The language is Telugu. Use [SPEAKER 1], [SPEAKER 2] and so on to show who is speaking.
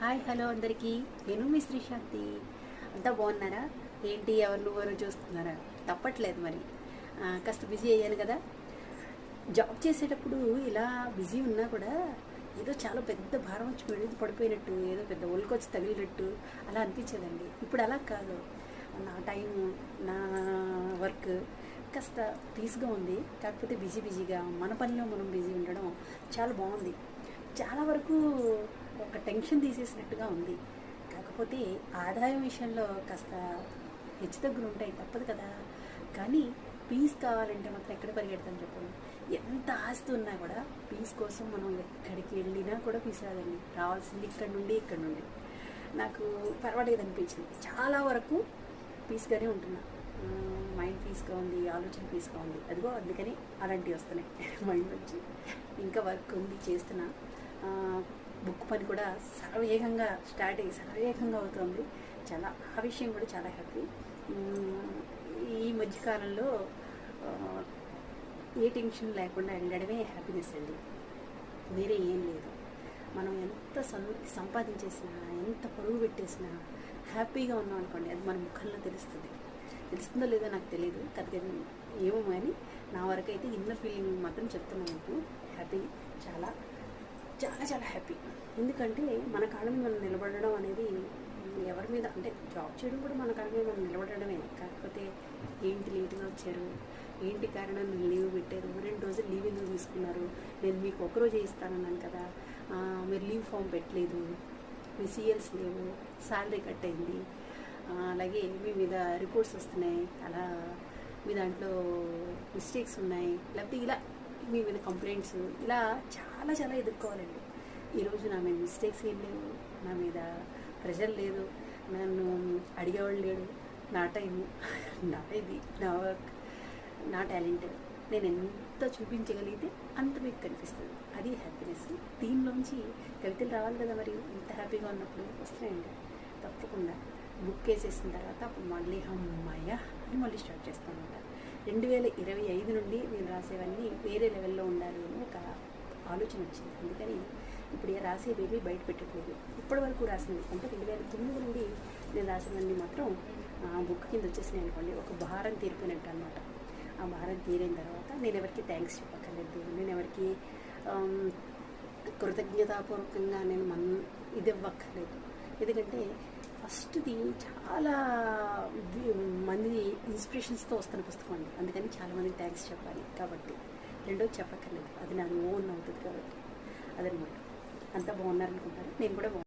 [SPEAKER 1] హాయ్ హలో అందరికీ. నేను మీ శ్రీశాంతి. అంతా బాగున్నారా? ఏంటి ఎవరు నువ్వు ఎవరు చూస్తున్నారా? తప్పట్లేదు మరి. కాస్త బిజీ అయ్యాను కదా. జాబ్ చేసేటప్పుడు ఇలా బిజీ ఉన్నా కూడా ఏదో చాలా పెద్ద భారం వచ్చి మీద పడిపోయినట్టు ఏదో పెద్ద ఒళ్ళకొచ్చి తగిలినట్టు అలా అనిపించేదండి. ఇప్పుడు అలా కాదు. నా టైం నా వర్క్ కాస్త పీస్గా ఉంది. కాకపోతే బిజీ బిజీగా మన పనిలో మనం బిజీ ఉండడం చాలా బాగుంది. చాలా వరకు ఒక టెన్షన్ తీసేసినట్టుగా ఉంది. కాకపోతే ఆదాయం విషయంలో కాస్త హెచ్చు దగ్గర ఉంటాయి తప్పదు కదా. కానీ పీస్ కావాలంటే మాత్రం ఎక్కడ పరిగెడతాం చెప్పండి. ఎంత ఆస్తి ఉన్నా కూడా పీస్ కోసం మనం ఎక్కడికి వెళ్ళినా కూడా పీస్ రాదండి. రావాల్సింది ఇక్కడ నుండి ఇక్కడ నుండి. నాకు పర్వాలేదు అనిపించింది. చాలా వరకు పీస్గానే ఉంటున్నా. మైండ్ పీస్గా ఉంది ఆలోచన పీస్గా ఉంది. అదిగో అందుకని అలాంటివి వస్తున్నాయి. మైండ్ వచ్చి ఇంకా వర్క్ ఉంది చేస్తున్నా. బుక్ పని కూడా సర్వేగంగా స్టార్ట్ అయ్యి సర్వేగంగా అవుతుంది. చాలా ఆ విషయం కూడా చాలా హ్యాపీ. ఈ మధ్యకాలంలో ఏ టెన్షన్ లేకుండా వెళ్ళడమే హ్యాపీనెస్ అండి. వేరే ఏం లేదు. మనం ఎంత సంపాదించేసినా ఎంత పరుగు పెట్టేసినా హ్యాపీగా ఉన్నాం అనుకోండి అది మన ముఖంలో తెలుస్తుంది. తెలుస్తుందో లేదో నాకు తెలియదు కనుక ఏమో కానీ నా వరకు అయితే ఇన్నర్ ఫీలింగ్ మాత్రం చెప్తున్నాను. హ్యాపీ చాలా చాలా చాలా హ్యాపీ ఎందుకంటే మన కాళ్ళ మీద మనం నిలబడడం అనేది ఎవరి మీద అంటే జాబ్ చేయడం కూడా మన కాళ్ళ మీద మనం నిలబడడమే. కాకపోతే ఏంటి లేట్గా వచ్చారు? ఏంటి కారణం? లీవ్ పెట్టారు. రెండు రోజులు లీవ్ ఎందుకు తీసుకున్నారు? నేను మీకు ఒకరోజు ఇస్తానన్నాను కదా. మీరు లీవ్ ఫామ్ పెట్టలేదు. మీ సీఎల్స్ లేవు. శాలరీ కట్ అయింది. అలాగే మీ మీద రిపోర్ట్స్ వస్తున్నాయి. అలా మీ దాంట్లో మిస్టేక్స్ ఉన్నాయి. లేకపోతే ఇలా మీ మీద కంప్లైంట్స్ ఇలా చాలా చాలా ఎదుర్కోవాలండి. ఈరోజు నా మీద మిస్టేక్స్ ఏం లేవు. నా మీద ప్రెషర్ లేదు. నన్ను అడిగేవాళ్ళు లేడు నా టైము నా ఇది నా వర్క్ నా టాలెంట్ నేను ఎంత చూపించగలిగితే అంత మీకు కనిపిస్తుంది. అది హ్యాపీనెస్ దీనిలోంచి కవితలు రావాలి కదా మరి? ఇంత హ్యాపీగా ఉన్నప్పుడు వస్తాయండి తప్పకుండా బుక్ వేసేసిన తర్వాత అప్పుడు మళ్ళీ అమ్మాయ అని మళ్ళీ స్టార్ట్ చేస్తాను అన్నమాట రెండు వేల ఇరవై ఐదు నుండి నేను రాసేవన్నీ వేరే లెవెల్లో ఉండాలి అని ఒక ఆలోచన వచ్చింది. అందుకని ఇప్పుడు ఏ రాసేవేవి బయట పెట్టట్లేదు. ఇప్పటి వరకు రాసినవి అంటే రెండు వేల తొమ్మిది నుండి నేను రాసినవన్నీ మాత్రం ఆ బుక్ కింద వచ్చేసినాయి అనుకోండి. ఒక భారం తీరిపోయినట్టు అనమాట ఆ భారం తీరిన తర్వాత నేను ఎవరికి థ్యాంక్స్ చెప్పక్కర్లేదు. నేను ఎవరికి కృతజ్ఞతాపూర్వకంగా నేను మన్ ఇది ఇవ్వక్కర్లేదు ఎందుకంటే ఫస్ట్ది చాలా మంది ఇన్స్పిరేషన్స్తో వస్తున్న పుస్తకం అండి. అందుకని చాలామందికి థ్యాంక్స్ చెప్పాలి. కాబట్టి రెండోది చెప్పక్కర్లేదు. అది నాది ఓన్ అవుతుంది కాబట్టి. అదనమాట. అంతా బాగున్నారనుకుంటారు? నేను కూడా